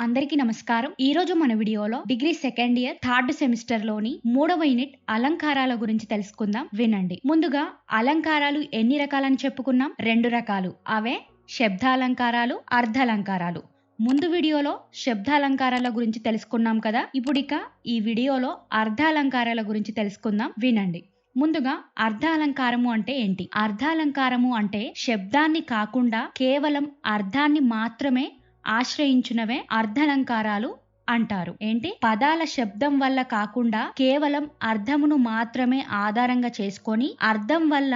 అందరికీ నమస్కారం. ఈ రోజు మన వీడియోలో డిగ్రీ సెకండ్ ఇయర్ థర్డ్ సెమిస్టర్లోని మూడవ యూనిట్ అలంకారాల గురించి తెలుసుకుందాం. వినండి. ముందుగా అలంకారాలు ఎన్ని రకాలని చెప్పుకున్నాం? రెండు రకాలు. అవే శబ్దాలంకారాలు అర్ధాలంకారాలు. ముందు వీడియోలో శబ్దాలంకారాల గురించి తెలుసుకున్నాం కదా? ఇప్పుడు ఇక ఈ వీడియోలో అర్ధాలంకారాల గురించి తెలుసుకుందాం. వినండి. ముందుగా అర్ధాలంకారము అంటే ఏంటి? అర్ధాలంకారము అంటే శబ్దాన్ని కాకుండా కేవలం అర్థాన్ని మాత్రమే ఆశ్రయించునవే అర్ధలంకారాలు అంటారు. ఏంటి? పదాల శబ్దం వల్ల కాకుండా కేవలం అర్థమును మాత్రమే ఆధారంగా చేసుకొని అర్థం వల్ల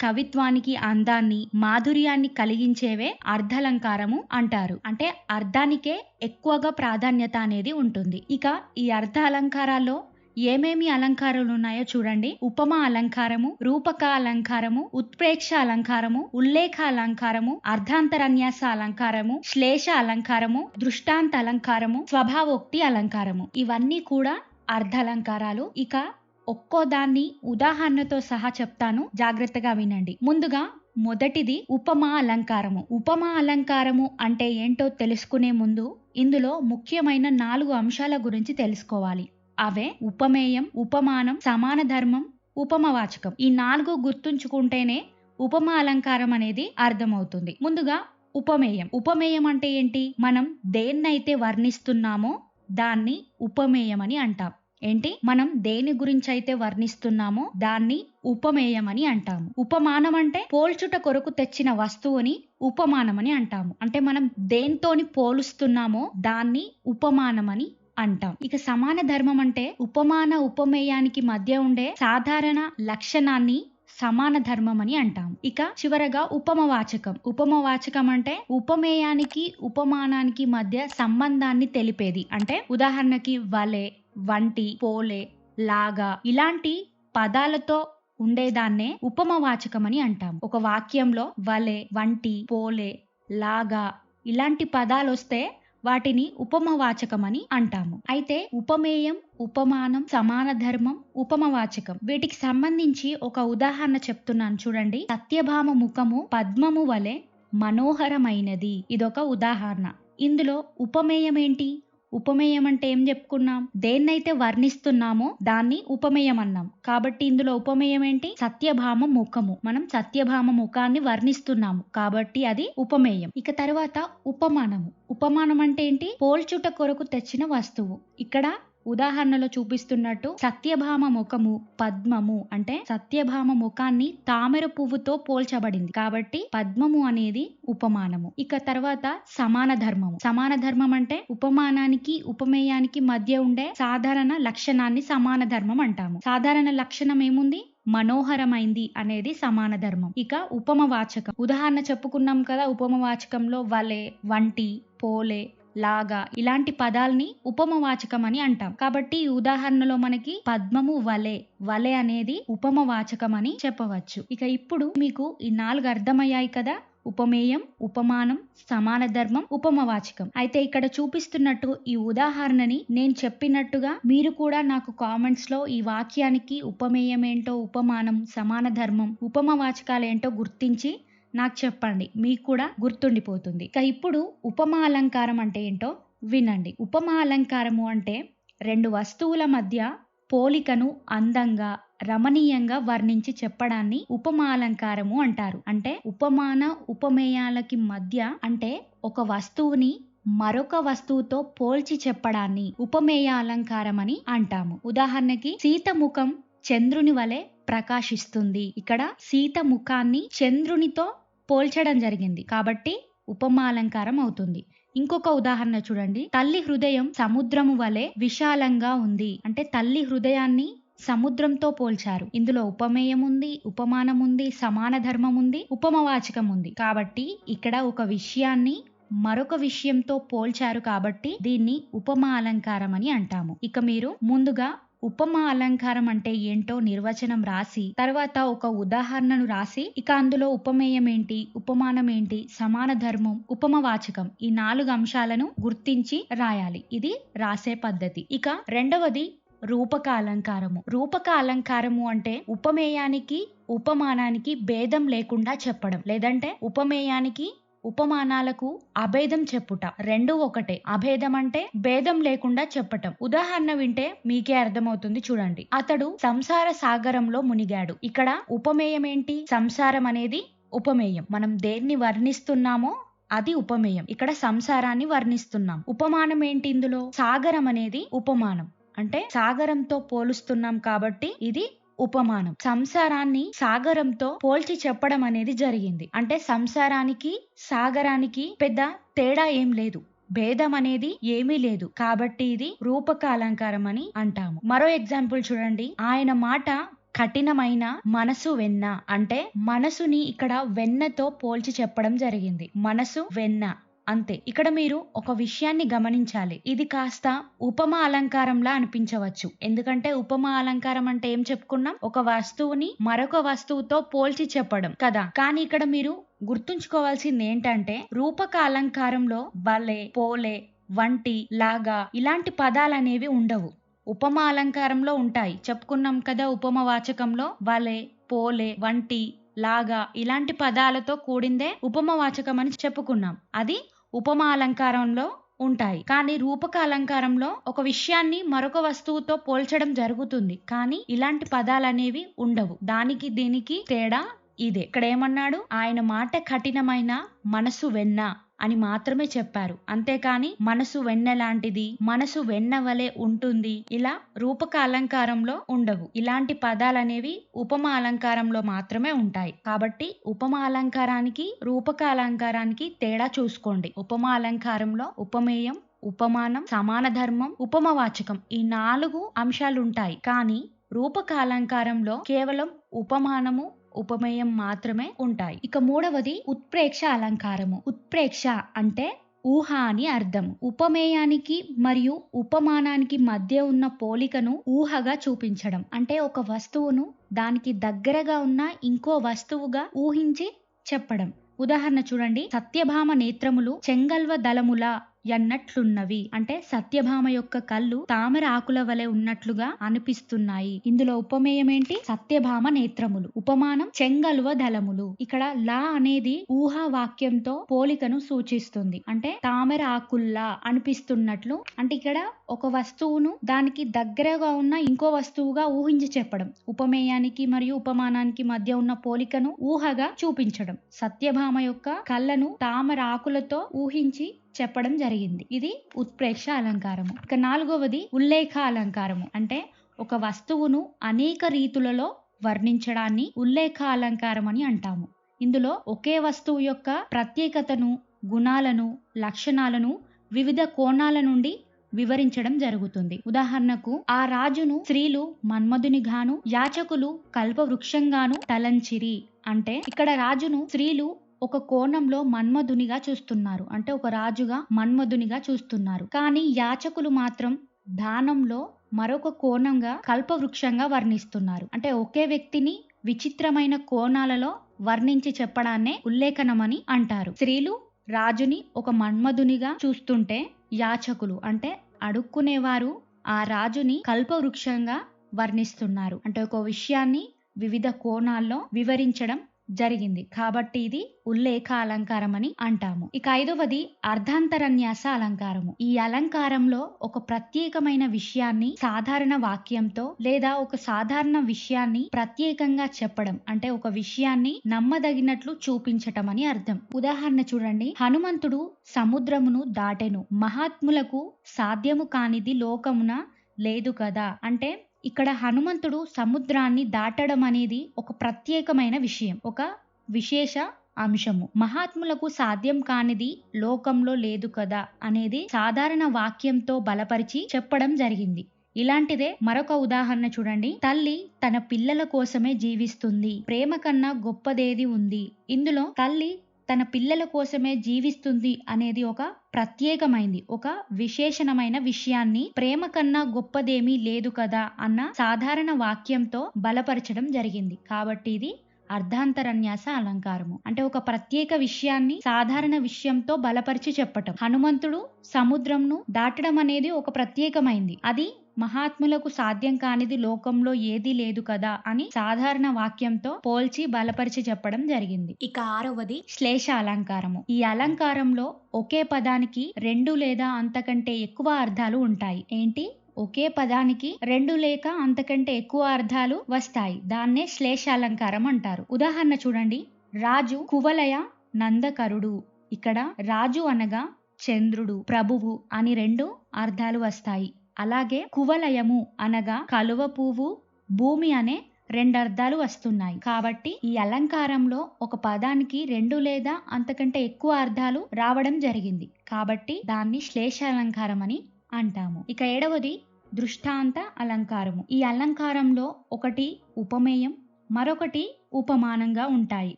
కవిత్వానికి అందాన్ని మాధుర్యాన్ని కలిగించేవే అర్ధలంకారము అంటారు. అంటే అర్థానికే ఎక్కువగా ప్రాధాన్యత అనేది ఉంటుంది. ఇక ఈ అర్ధ అలంకారాల్లో ఏమేమి అలంకారాలు ఉన్నాయో చూడండి. ఉపమా అలంకారము రూపక అలంకారము ఉత్ప్రేక్ష అలంకారము ఉల్లేఖ అలంకారము అర్ధాంతరన్యాస అలంకారము శ్లేష అలంకారము దృష్టాంత అలంకారము స్వభావోక్తి అలంకారము. ఇవన్నీ కూడా అర్ధాలంకారాలు. ఇక ఒక్కో దాన్ని ఉదాహరణతో సహా చెప్తాను. జాగ్రత్తగా వినండి. ముందుగా మొదటిది ఉపమా అలంకారము. ఉపమా అలంకారము అంటే ఏంటో తెలుసుకునే ముందు ఇందులో ముఖ్యమైన నాలుగు అంశాల గురించి తెలుసుకోవాలి. అవే ఉపమేయం ఉపమానం సమాన ధర్మం ఉపమవాచకం. ఈ నాలుగు గుర్తుంచుకుంటేనే ఉపమా అలంకారం అనేది అర్థమవుతుంది. ముందుగా ఉపమేయం. ఉపమేయం అంటే ఏంటి? మనం దేన్నైతే వర్ణిస్తున్నామో దాన్ని ఉపమేయం అని అంటాం. ఏంటి? మనం దేని గురించి అయితే వర్ణిస్తున్నామో దాన్ని ఉపమేయం అని అంటాము. ఉపమానం అంటే పోల్చుట కొరకు తెచ్చిన వస్తువుని ఉపమానం అని అంటాము. అంటే మనం దేంతోని పోలుస్తున్నామో దాన్ని ఉపమానం అని అంటాం. ఇక సమాన ధర్మం అంటే ఉపమాన ఉపమేయానికి మధ్య ఉండే సాధారణ లక్షణాన్ని సమాన ధర్మం అని అంటాం. ఇక చివరగా ఉపమవాచకం. ఉపమవాచకం అంటే ఉపమేయానికి ఉపమానానికి మధ్య సంబంధాన్ని తెలిపేది. అంటే ఉదాహరణకి వలె వంటి పోలే లాగా ఇలాంటి పదాలతో ఉండేదాన్నే ఉపమవాచకం అని అంటాం. ఒక వాక్యంలో వలె వంటి పోలే లాగా ఇలాంటి పదాలు వస్తే వాటిని ఉపమవాచకం అని అంటాము. అయితే ఉపమేయం ఉపమానం సమాన ధర్మం ఉపమవాచకం వీటికి సంబంధించి ఒక ఉదాహరణ చెప్తున్నాను చూడండి. సత్యభామ ముఖము పద్మము వలె మనోహరమైనది. ఇదొక ఉదాహరణ. ఇందులో ఉపమేయం ఏంటి ఉపమేయం అంటే ఏం చెప్పుకున్నాం? దేన్నైతే వర్ణిస్తున్నామో దాన్ని ఉపమేయం అన్నాం కాబట్టి ఇందులో ఉపమేయం ఏంటి సత్యభామ ముఖము. మనం సత్యభామ ముఖాన్ని వర్ణిస్తున్నాము. కాబట్టి అది ఉపమేయం. ఇక తర్వాత ఉపమానము. ఉపమానం అంటే ఏంటి? పోల్చుట కొరకు తెచ్చిన వస్తువు. ఇక్కడ ఉదాహరణలో చూపిస్తున్నట్టు సత్యభామ ముఖము పద్మము అంటే సత్యభామ ముఖాన్ని తామర పువ్వుతో పోల్చబడింది. కాబట్టి పద్మము అనేది ఉపమానము. ఇక తర్వాత సమాన ధర్మము. సమాన ధర్మం అంటే ఉపమానానికి ఉపమేయానికి మధ్య ఉండే సాధారణ లక్షణాన్ని సమాన ధర్మం అంటాము. సాధారణ లక్షణం ఏముంది? మనోహరమైంది అనేది సమాన ధర్మం. ఇక ఉపమవాచకం. ఉదాహరణ చెప్పుకున్నాం కదా ఉపమవాచకంలో వలె వంటి పోలే లాగా ఇలాంటి పదాల్ని ఉపమవాచకం అని అంటాం. కాబట్టి ఈ ఉదాహరణలో మనకి పద్మము వలె వలె అనేది ఉపమవాచకం అని చెప్పవచ్చు. ఇక ఇప్పుడు మీకు ఈ నాలుగు అర్థమయ్యాయి కదా? ఉపమేయం ఉపమానం సమాన ధర్మం ఉపమవాచకం. అయితే ఇక్కడ చూపిస్తున్నట్టు ఈ ఉదాహరణని నేను చెప్పినట్టుగా మీరు కూడా నాకు కామెంట్స్లో ఈ వాక్యానికి ఉపమేయం ఏంటో ఉపమానం సమాన ధర్మం ఉపమవాచకాలు ఏంటో గుర్తించి నాకు చెప్పండి మీకు కూడా గుర్తుండిపోతుంది. ఇక ఇప్పుడు ఉపమా అలంకారం అంటే ఏంటో వినండి. ఉపమా అలంకారము అంటే రెండు వస్తువుల మధ్య పోలికను అందంగా రమణీయంగా వర్ణించి చెప్పడాన్ని ఉపమాలంకారము అంటారు. అంటే ఉపమాన ఉపమేయాలకి మధ్య అంటే ఒక వస్తువుని మరొక వస్తువుతో పోల్చి చెప్పడాన్ని ఉపమేయ అలంకారం అని అంటాము. ఉదాహరణకి సీత ముఖం చంద్రుని వలె ప్రకాశిస్తుంది. ఇక్కడ సీత ముఖాన్ని చంద్రునితో పోల్చడం జరిగింది. కాబట్టి ఉపమాలంకారం అవుతుంది. ఇంకొక ఉదాహరణ చూడండి. తల్లి హృదయం సముద్రము వలె విశాలంగా ఉంది. అంటే తల్లి హృదయాన్ని సముద్రంతో పోల్చారు. ఇందులో ఉపమేయం ఉంది ఉపమానం ఉంది సమాన ధర్మం ఉంది ఉపమవాచకం ఉంది. కాబట్టి ఇక్కడ ఒక విషయాన్ని మరొక విషయంతో పోల్చారు కాబట్టి దీన్ని ఉపమా అలంకారం అని అంటాము. ఇక మీరు ముందుగా ఉపమా అలంకారం అంటే ఏంటో నిర్వచనం రాసి తర్వాత ఒక ఉదాహరణను రాసి ఇక అందులో ఉపమేయం ఏంటి ఉపమానం ఏంటి సమాన ధర్మం ఉపమవాచకం ఈ నాలుగు అంశాలను గుర్తించి రాయాలి. ఇది రాసే పద్ధతి. ఇక రెండవది రూపక అలంకారము. రూపక అలంకారము అంటే ఉపమేయానికి ఉపమానానికి భేదం లేకుండా చెప్పడం. లేదంటే ఉపమేయానికి ఉపమానాలకు అభేదం చెప్పుట. రెండు ఒకటే. అభేదం అంటే భేదం లేకుండా చెప్పటం. ఉదాహరణ వింటే మీకే అర్థమవుతుంది చూడండి. అతడు సంసార సాగరంలో మునిగాడు. ఇక్కడ ఉపమేయం ఏంటి సంసారం అనేది ఉపమేయం. మనం దేన్ని వర్ణిస్తున్నామో అది ఉపమేయం. ఇక్కడ సంసారాన్ని వర్ణిస్తున్నాం. ఉపమానం ఏంటి ఇందులో? సాగరం అనేది ఉపమానం. అంటే సాగరంతో పోలుస్తున్నాం కాబట్టి ఇది ఉపమానం. సంసారాన్ని సాగరంతో పోల్చి చెప్పడం అనేది జరిగింది. అంటే సంసారానికి సాగరానికి పెద్ద తేడా ఏం లేదు. భేదం అనేది ఏమీ లేదు. కాబట్టి ఇది రూపక అలంకారం అని అంటాము. మరో ఎగ్జాంపుల్ చూడండి. ఆయన మాట కఠినమైన మనసు వెన్న. అంటే మనసుని ఇక్కడ వెన్నతో పోల్చి చెప్పడం జరిగింది. మనసు వెన్న. అంతే. ఇక్కడ మీరు ఒక విషయాన్ని గమనించాలి. ఇది కాస్త ఉపమా అలంకారంలా అనిపించవచ్చు. ఎందుకంటే ఉపమా అలంకారం అంటే ఏం చెప్పుకున్నాం? ఒక వస్తువుని మరొక వస్తువుతో పోల్చి చెప్పడం కదా. కానీ ఇక్కడ మీరు గుర్తుంచుకోవాల్సింది ఏంటంటే రూపక అలంకారంలో బలే పోలే వంటి లాగా ఇలాంటి పదాలు అనేవి ఉండవు. ఉపమా అలంకారంలో ఉంటాయి. చెప్పుకున్నాం కదా ఉపమ వాచకంలో వలే పోలే వంటి లాగా ఇలాంటి పదాలతో కూడిందే ఉపమవాచకం అని చెప్పుకున్నాం. అది ఉపమా అలంకారంలో ఉంటాయి. కానీ రూపక అలంకారంలో ఒక విషయాన్ని మరొక వస్తువుతో పోల్చడం జరుగుతుంది. కానీ ఇలాంటి పదాలు అనేవి ఉండవు. దానికి దీనికి తేడా ఇదే. ఇక్కడ ఏమన్నాడు ఆయన మాట కఠినమైన మనసు వెన్న. అని మాత్రమే చెప్పారు. అంతేకాని మనసు వెన్న లాంటిది మనసు వెన్న వలె ఉంటుంది. ఇలా రూపక అలంకారంలో ఉండవు. ఇలాంటి పదాలు అనేవి ఉపమా అలంకారంలో మాత్రమే ఉంటాయి. కాబట్టి ఉపమా అలంకారానికి రూపక అలంకారానికి తేడా చూసుకోండి. ఉపమా అలంకారంలో ఉపమేయం ఉపమానం సమాన ధర్మం ఉపమవాచకం ఈ నాలుగు అంశాలుంటాయి. కానీ రూపక అలంకారంలో కేవలం ఉపమానము ఉపమేయం మాత్రమే ఉంటాయి. ఇక మూడవది ఉత్ప్రేక్ష అలంకారము. ఉత్ప్రేక్ష అంటే ఊహ అని అర్థం. ఉపమేయానికి మరియు ఉపమానానికి మధ్య ఉన్న పోలికను ఊహగా చూపించడం. అంటే ఒక వస్తువును దానికి దగ్గరగా ఉన్న ఇంకో వస్తువుగా ఊహించి చెప్పడం. ఉదాహరణ చూడండి. సత్యభామ నేత్రములు చెంగల్వ దళముల ఎన్నట్లున్నవి. అంటే సత్యభామ యొక్క కళ్ళు తామర ఆకుల వలె ఉన్నట్లుగా అనిపిస్తున్నాయి. ఇందులో ఉపమేయం ఏంటి సత్యభామ నేత్రములు. ఉపమానం చెంగలువ దళములు. ఇక్కడ లా అనేది ఊహా వాక్యంతో పోలికను సూచిస్తుంది. అంటే తామర ఆకుల్లా అనిపిస్తున్నట్లు. అంటే ఇక్కడ ఒక వస్తువును దానికి దగ్గరగా ఉన్న ఇంకో వస్తువుగా ఊహించి చెప్పడం. ఉపమేయానికి మరియు ఉపమానానికి మధ్య ఉన్న పోలికను ఊహగా చూపించడం. సత్యభామ యొక్క కళ్ళను తామర ఆకులతో ఊహించి చెప్పడం జరిగింది. ఇది ఉత్ప్రేక్ష అలంకారము. ఇక నాలుగవది ఉల్లేఖ అలంకారము. అంటే ఒక వస్తువును అనేక రీతులలో వర్ణించడాన్ని ఉల్లేఖ అలంకారం అని అంటాము. ఇందులో ఒకే వస్తువు యొక్క ప్రత్యేకతను గుణాలను లక్షణాలను వివిధ కోణాల నుండి వివరించడం జరుగుతుంది. ఉదాహరణకు ఆ రాజును స్త్రీలు మన్మధునిగాను యాచకులు కల్పవృక్షంగాను తలంచిరి. అంటే ఇక్కడ రాజును స్త్రీలు ఒక కోణంలో మన్మధునిగా చూస్తున్నారు. అంటే ఒక రాజుగా మన్మధునిగా చూస్తున్నారు. కానీ యాచకులు మాత్రం దానంలో మరొక కోణంగా కల్పవృక్షంగా వర్ణిస్తున్నారు. అంటే ఒకే వ్యక్తిని విచిత్రమైన కోణాలలో వర్ణించి చెప్పడాన్నే ఉల్లేఖనమని అంటారు. స్త్రీలు రాజుని ఒక మన్మధునిగా చూస్తుంటే యాచకులు అంటే అడుక్కునేవారు ఆ రాజుని కల్పవృక్షంగా వర్ణిస్తున్నారు. అంటే ఒక విషయాన్ని వివిధ కోణాల్లో వివరించడం జరిగింది. కాబట్టి ఇది ఉల్లేఖ అలంకారం అని అంటాము. ఇక ఐదవది అర్ధాంతరన్యాస అలంకారము. ఈ అలంకారంలో ఒక ప్రత్యేకమైన విషయాన్ని సాధారణ వాక్యంతో లేదా ఒక సాధారణ విషయాన్ని ప్రత్యేకంగా చెప్పడం అంటే ఒక విషయాన్ని నమ్మదగినట్లు చూపించటం అని అర్థం. ఉదాహరణ చూడండి. హనుమంతుడు సముద్రమును దాటెను. మహాత్ములకు సాధ్యము కానిది లోకమున లేదు కదా? అంటే ఇక్కడ హనుమంతుడు సముద్రాన్ని దాటడం అనేది ఒక ప్రత్యేకమైన విషయం ఒక విశేష అంశము. మహాత్ములకు సాధ్యం కానిది లోకంలో లేదు కదా అనేది సాధారణ వాక్యంతో బలపరిచి చెప్పడం జరిగింది. ఇలాంటిదే మరొక ఉదాహరణ చూడండి. తల్లి తన పిల్లల కోసమే జీవిస్తుంది. ప్రేమ కన్నా గొప్పదేది ఉంది. ఇందులో తల్లి తన పిల్లల కోసమే జీవిస్తుంది అనేది ఒక ప్రత్యేకమైంది ఒక విశేషణమైన విషయాన్ని ప్రేమ కన్నా గొప్పదేమీ లేదు కదా అన్న సాధారణ వాక్యంతో బలపరచడం జరిగింది. కాబట్టి ఇది అర్ధాంతరన్యాస అలంకారము. అంటే ఒక ప్రత్యేక విషయాన్ని సాధారణ విషయంతో బలపరిచి చెప్పటం. హనుమంతుడు సముద్రంను దాటడం అనేది ఒక ప్రత్యేకమైంది. అది మహాత్ములకు సాధ్యం కానిది లోకంలో ఏదీ లేదు కదా అని సాధారణ వాక్యంతో పోల్చి బలపరిచి చెప్పడం జరిగింది. ఇక ఆరవది శ్లేష అలంకారము. ఈ అలంకారంలో ఒకే పదానికి రెండు లేదా అంతకంటే ఎక్కువ అర్థాలు ఉంటాయి. ఏంటి? ఒకే పదానికి రెండు లేక అంతకంటే ఎక్కువ అర్థాలు వస్తాయి. దాన్నే శ్లేష అలంకారం అంటారు. ఉదాహరణ చూడండి. రాజు కువలయ నందకరుడు. ఇక్కడ రాజు అనగా చంద్రుడు ప్రభువు అని రెండు అర్థాలు వస్తాయి. అలాగే కువలయము అనగా కలువ పువ్వు భూమి అనే రెండు అర్థాలు వస్తున్నాయి. కాబట్టి ఈ అలంకారంలో ఒక పదానికి రెండు లేదా అంతకంటే ఎక్కువ అర్థాలు రావడం జరిగింది. కాబట్టి దాన్ని శ్లేష అలంకారం అని అంటాము. ఇక ఏడవది దృష్టాంత అలంకారము. ఈ అలంకారంలో ఒకటి ఉపమేయం మరొకటి ఉపమానంగా ఉంటాయి.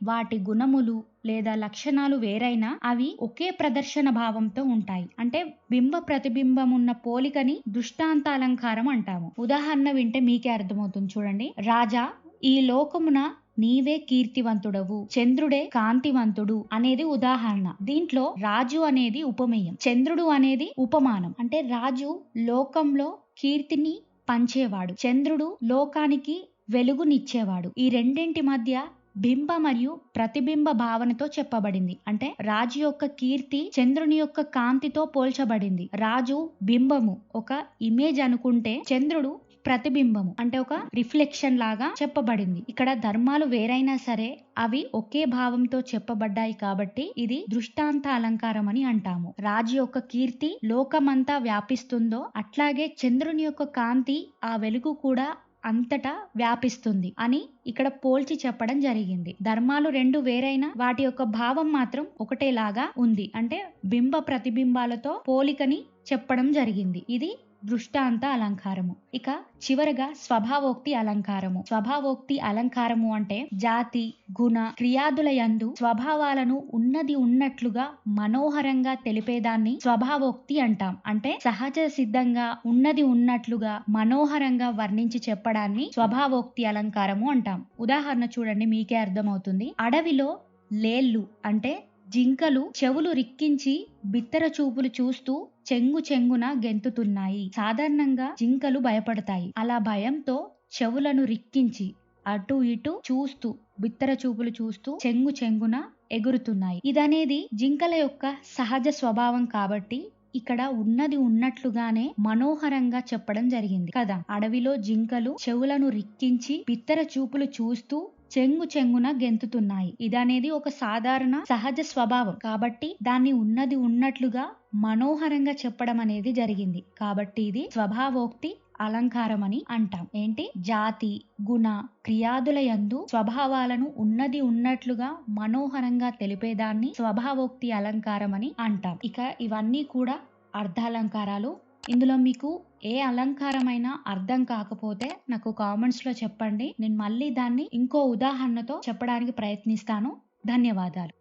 వాటి గుణములు లేదా లక్షణాలు వేరైనా అవి ఒకే ప్రదర్శన భావంతో ఉంటాయి. అంటే బింబ ప్రతిబింబం ఉన్న పోలికని దృష్టాంత అలంకారం అంటాము. ఉదాహరణ వింటే మీకే అర్థమవుతుంది చూడండి. రాజా ఈ లోకమున నీవే కీర్తివంతుడవు చంద్రుడే కాంతివంతుడు అనేది ఉదాహరణ. దీంట్లో రాజు అనేది ఉపమేయం చంద్రుడు అనేది ఉపమానం. అంటే రాజు లోకంలో కీర్తిని పంచేవాడు. చంద్రుడు లోకానికి వెలుగునిచ్చేవాడు. ఈ రెండింటి మధ్య బింబ మరియు ప్రతిబింబ భావనతో చెప్పబడింది. అంటే రాజు యొక్క కీర్తి చంద్రుని యొక్క కాంతితో పోల్చబడింది. రాజు బింబము ఒక ఇమేజ్ అనుకుంటే చంద్రుడు ప్రతిబింబము అంటే ఒక రిఫ్లెక్షన్ లాగా చెప్పబడింది. ఇక్కడ ధర్మాలు వేరైనా సరే అవి ఒకే భావంతో చెప్పబడ్డాయి కాబట్టి ఇది దృష్టాంత అలంకారం అని అంటాము. రాజు యొక్క కీర్తి లోకమంతా వ్యాపిస్తుందో అట్లాగే చంద్రుని యొక్క కాంతి ఆ వెలుగు కూడా అంతటా వ్యాపిస్తుంది అని ఇక్కడ పోల్చి చెప్పడం జరిగింది. ధర్మాలు రెండు వేరైనా వాటి యొక్క భావం మాత్రం ఒకటేలాగా ఉంది. అంటే బింబ ప్రతిబింబాలతో పోలికని చెప్పడం జరిగింది. ఇది దృష్టాంత అలంకారము. ఇక చివరగా స్వభావోక్తి అలంకారము. స్వభావోక్తి అలంకారము అంటే జాతి గుణ క్రియాదుల యందు స్వభావాలను ఉన్నది ఉన్నట్లుగా మనోహరంగా తెలిపేదాన్ని స్వభావోక్తి అంటాం. అంటే సహజ సిద్ధంగా ఉన్నది ఉన్నట్లుగా మనోహరంగా వర్ణించి చెప్పడాన్ని స్వభావోక్తి అలంకారము అంటాం. ఉదాహరణ చూడండి మీకే అర్థమవుతుంది. అడవిలో లేళ్ళు అంటే జింకలు చెవులు రిక్కించి బిత్తర చూపులు చూస్తూ చెంగు చెంగున గెంతుతున్నాయి. సాధారణంగా జింకలు భయపడతాయి. అలా భయంతో చెవులను రిక్కించి అటు ఇటు చూస్తూ బిత్తర చూపులు చూస్తూ చెంగు చెంగున ఎగురుతున్నాయి. ఇదనేది జింకల యొక్క సహజ స్వభావం కాబట్టి ఇక్కడ ఉన్నది ఉన్నట్లుగానే మనోహరంగా చెప్పడం జరిగింది కదా. అడవిలో జింకలు చెవులను రిక్కించి బిత్తర చూపులు చూస్తూ చెంగు చెంగున గెంతుతున్నాయి. ఇదనేది ఒక సాధారణ సహజ స్వభావం. కాబట్టి దాన్ని ఉన్నది ఉన్నట్లుగా మనోహరంగా చెప్పడం అనేది జరిగింది. కాబట్టి ఇది స్వభావోక్తి అలంకారం అని అంటాం. ఏంటి? జాతి గుణ క్రియాదుల యందు స్వభావాలను ఉన్నది ఉన్నట్లుగా మనోహరంగా తెలిపేదాన్ని స్వభావోక్తి అలంకారం అని అంటాం. ఇక ఇవన్నీ కూడా అర్ధాలంకారాలు ఇందులో మీకు ఏ అలంకారమైనా అర్థం కాకపోతే నాకు కామెంట్స్లో చెప్పండి. నేను మళ్ళీ దాన్ని ఇంకో ఉదాహరణతో చెప్పడానికి ప్రయత్నిస్తాను. ధన్యవాదాలు.